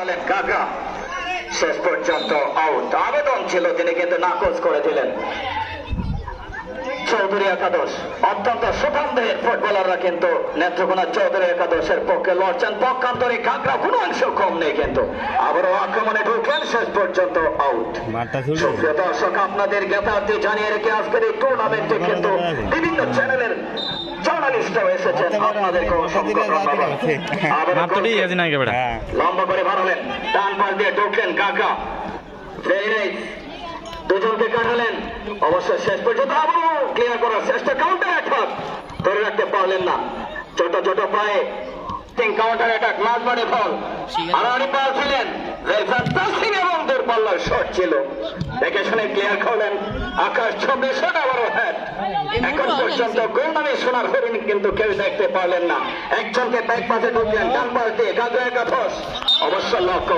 চালালেন কাকা। শেষ পর্যন্ত আউট আবেদন ছিল তিনি কিন্তু নাকচ করে দিলেন। চৌধুরী একাদশ। অত্যন্ত সুঠামদের ফুটবলাররা কিন্তু নেত্রকোনা চৌধুরী একাদশের পক্ষে লড়ছেন। পক্ষান্তরে কাকরা কোনো অংশ কম নেই কিন্তু। আবারও আক্রমণে ঢুকলেন শেষ পর্যন্ত আউট দর্শক আপনাদের জ্ঞাতার্থে জানিয়ে রেখে আজকের এই টুর্নামেন্টে কিন্তু বিভিন্ন এসেছেন আপনাদেরকে অসংখ্য ধন্যবাদ। মাত্রই গোলকে আছে না হ্যাঁ। লম্বা করে বাড়ালেন ডান পাশ দিয়ে ঢুকলেন কাকা। Very দুজনকে কাটালেন অবশ্য শেষ পর্যন্ত আবারও ক্লিয়ার করার চেষ্টা। কাউন্টার অ্যাটাক ধরে রাখতে পারলেন না। ছোট ছোট পায়ে তিন কাউন্টার অ্যাটাক মাঝ মানে ফল আনারি পাল ছিলেন রেফার এবং দূরপাল্লার শট ছিল। দেখে শুনে ক্লিয়ার করলেন। আকাশ ছবি শট আবারও হ্যাঁ এখন পর্যন্ত গোল সোনার হরিণ কিন্তু কেউ দেখতে পারলেন না। একজনকে ব্যাগ পাশে ঢুকলেন, ডান পাশ দিয়ে গাজা একাদশ অবশ্য লক্ষ্য